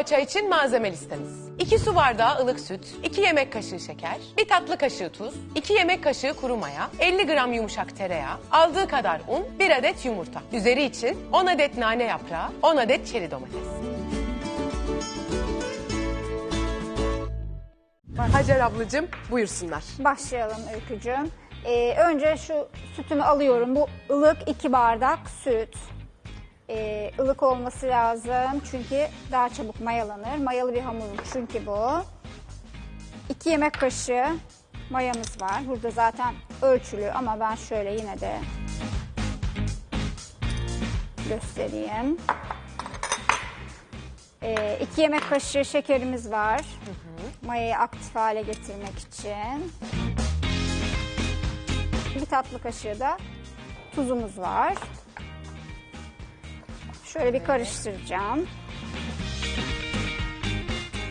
poğaça için malzeme listemiz. 2 su bardağı ılık süt, 2 yemek kaşığı şeker, 1 tatlı kaşığı tuz, 2 yemek kaşığı kuru maya, 50 gram yumuşak tereyağı, aldığı kadar un, 1 adet yumurta. Üzeri için 10 adet nane yaprağı, 10 adet çeri domates. Hacer ablacığım buyursunlar. Başlayalım Öykücüğüm. Ee, önce şu sütümü alıyorum. Bu ılık iki bardak süt. Ee, ılık olması lazım çünkü daha çabuk mayalanır. Mayalı bir hamur çünkü bu. İki yemek kaşığı mayamız var. Burada zaten ölçülü ama ben şöyle yine de göstereyim. Ee, iki yemek kaşığı şekerimiz var. Mayayı aktif hale getirmek için. Bir tatlı kaşığı da tuzumuz var. Şöyle bir karıştıracağım.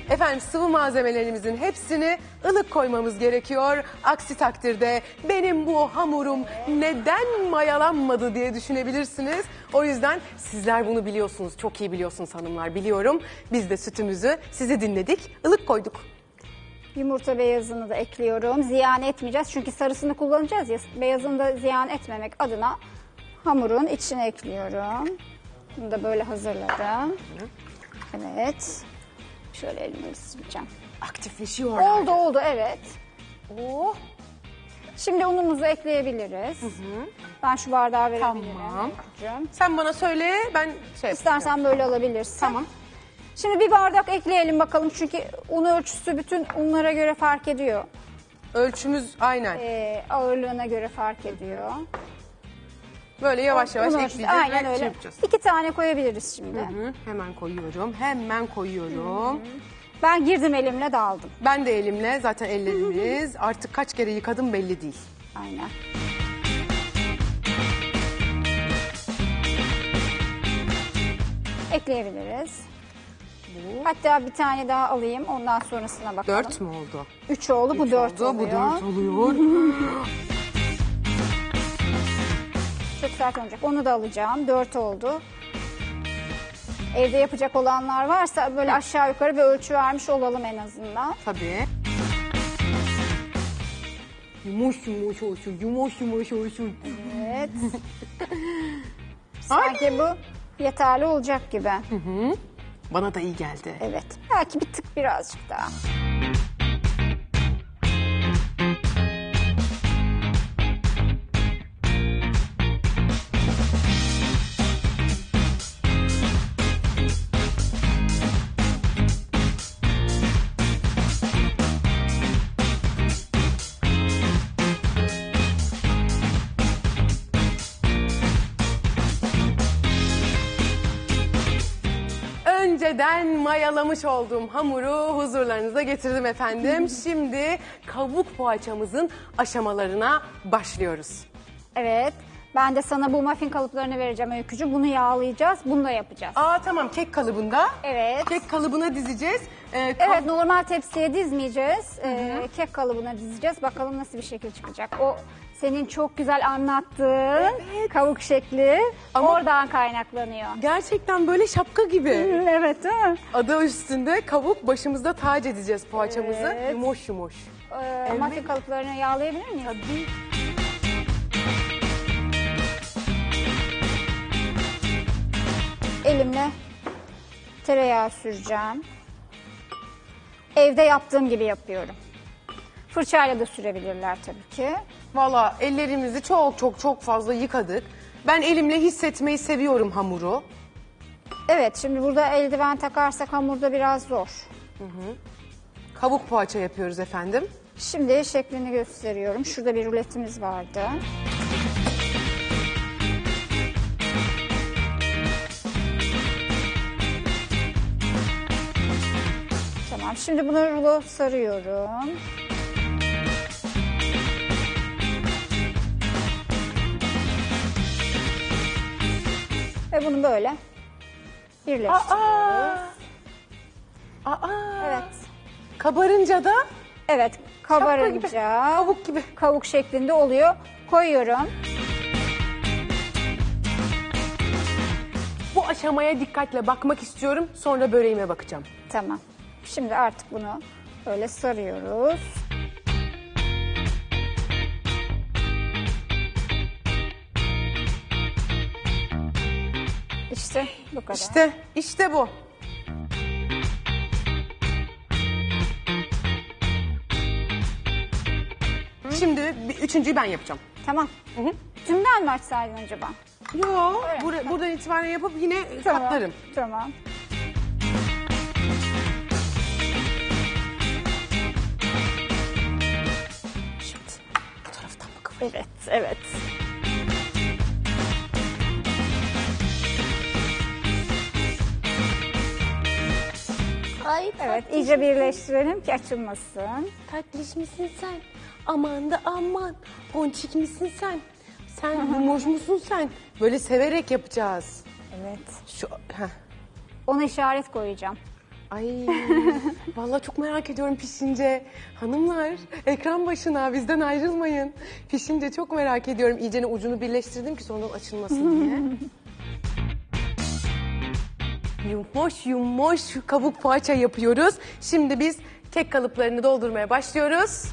Efendim sıvı malzemelerimizin hepsini ılık koymamız gerekiyor. Aksi takdirde benim bu hamurum neden mayalanmadı diye düşünebilirsiniz. O yüzden sizler bunu biliyorsunuz, çok iyi biliyorsunuz hanımlar biliyorum. Biz de sütümüzü sizi dinledik, ılık koyduk. Yumurta beyazını da ekliyorum. Ziyan etmeyeceğiz çünkü sarısını kullanacağız ya. Beyazını da ziyan etmemek adına hamurun içine ekliyorum. Bunu da böyle hazırladım. Evet. Şöyle elimi sileceğim. Aktifleşiyor. Oldu oldu evet. Oh, Şimdi unumuzu ekleyebiliriz. Ben şu bardağı verebilirim. Tamam. Öykücüğüm. sen bana söyle ben şey İstersen böyle alabilirsin. Tamam. Şimdi bir bardak ekleyelim bakalım çünkü un ölçüsü bütün unlara göre fark ediyor. Ölçümüz aynen. Ee, ağırlığına göre fark ediyor. Böyle yavaş yavaş ölçüsü, ekleyeceğiz Aynen ve öyle. yapacağız. İki tane koyabiliriz şimdi. Hı, hemen koyuyorum, hemen koyuyorum. Ben girdim elimle daldım. Ben de elimle zaten ellerimiz artık kaç kere yıkadım belli değil. Aynen. Ekleyebiliriz. Hatta bir tane daha alayım ondan sonrasına bakalım. Dört mü oldu? Üç oldu bu dört oldu, oluyor. Bu dört oluyor. Çok sert olacak. Onu da alacağım. Dört oldu. Evde yapacak olanlar varsa böyle aşağı yukarı bir ölçü vermiş olalım en azından. Tabii. Yumuş yumuş olsun, yumuş yumuş olsun. Evet. Sanki bu yeterli olacak gibi. Bana da iyi geldi. Evet. Belki bir tık birazcık daha. Önceden mayalamış olduğum hamuru huzurlarınıza getirdim efendim. Şimdi kabuk poğaçamızın aşamalarına başlıyoruz. Evet. Ben de sana bu muffin kalıplarını vereceğim Öykücü. Bunu yağlayacağız. Bunu da yapacağız. Aa tamam kek kalıbında. Evet. Kek kalıbına dizeceğiz. Kab- Evet normal tepsiye dizmeyeceğiz. Ee, kek kalıbına dizeceğiz. Bakalım nasıl bir şekil çıkacak. O senin çok güzel anlattığın kavuk şekli Ama- oradan kaynaklanıyor. Gerçekten böyle şapka gibi. Evet değil mi? Adı üstünde kavuk başımızda tac edeceğiz poğaçamızı. Evet. Yumuş yumuş. Ee, Muffin kalıplarını yağlayabilir miyiz? Tabii. Elimle tereyağı süreceğim. Evde yaptığım gibi yapıyorum. Fırçayla da sürebilirler tabii ki. Valla ellerimizi çok çok çok fazla yıkadık. Ben elimle hissetmeyi seviyorum hamuru. Evet şimdi burada eldiven takarsak hamurda biraz zor. Kabuk poğaça yapıyoruz efendim. Şimdi şeklini gösteriyorum. Şurada bir ruletimiz vardı. Tamam şimdi bunu rulo sarıyorum. Ve bunu böyle birleştiriyoruz. Aa! Aa! Evet. Kabarınca da Evet gibi. kabarınca Kavuk gibi. kavuk şeklinde oluyor. Koyuyorum. bu aşamaya dikkatle bakmak istiyorum. Sonra böreğime bakacağım. Tamam. Şimdi artık bunu böyle sarıyoruz. İşte bu kadar. İşte, işte bu. Şimdi bir- üçüncüyü ben yapacağım. Tamam. Tümden mi açsaydın acaba? Yo, Öyle. bura- buradan itibaren yapıp yine Tamam. katlarım. Tamam. Evet, evet. Ay Evet, iyice birleştirelim ki açılmasın. Tatlış misin sen? Aman da aman. Ponçik misin sen? Sen yumuş musun sen? Böyle severek yapacağız. Evet. Şu heh. Ona işaret koyacağım. Ay vallahi çok merak ediyorum pişince. Hanımlar ekran başına bizden ayrılmayın. Pişince çok merak ediyorum. İyicene ucunu birleştirdim ki sonradan açılmasın diye. Yumuş yumuş kabuk poğaça yapıyoruz. Şimdi biz kek kalıplarını doldurmaya başlıyoruz.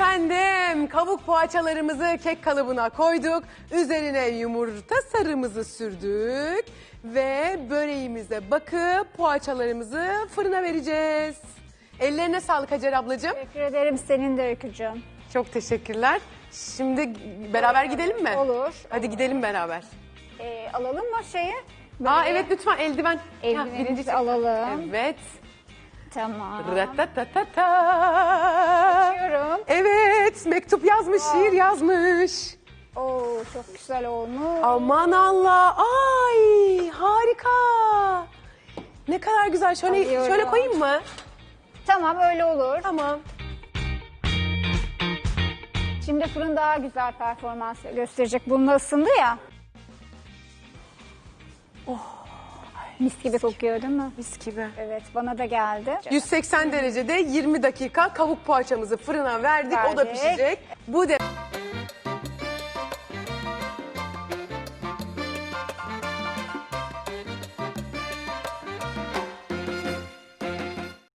Efendim kabuk poğaçalarımızı kek kalıbına koyduk. Üzerine yumurta sarımızı sürdük. Ve böreğimize bakıp poğaçalarımızı fırına vereceğiz. Ellerine sağlık Hacer ablacığım. Teşekkür ederim senin de öykücüğüm. Çok teşekkürler. Şimdi beraber gidelim mi? Olur. Hadi gidelim beraber. Ee, alalım mı şeyi? Aa Böyle evet lütfen eldiven. Eldivenimizi Ha, birinci çek- alalım. Evet. Tamam. Açıyorum. Evet mektup yazmış, şiir yazmış. Oo çok güzel olmuş. Aman Allah. Ay harika. Ne kadar güzel. Şöyle Alıyorum. şöyle koyayım mı? Tamam öyle olur. Tamam. Şimdi fırın daha güzel performans gösterecek. Bununla ısındı ya. Oh. Mis gibi kokuyor değil mi? Mis gibi. Evet bana da geldi. 180 derecede 20 dakika kavuk poğaçamızı fırına verdik. O da Verdik. pişecek. Bu de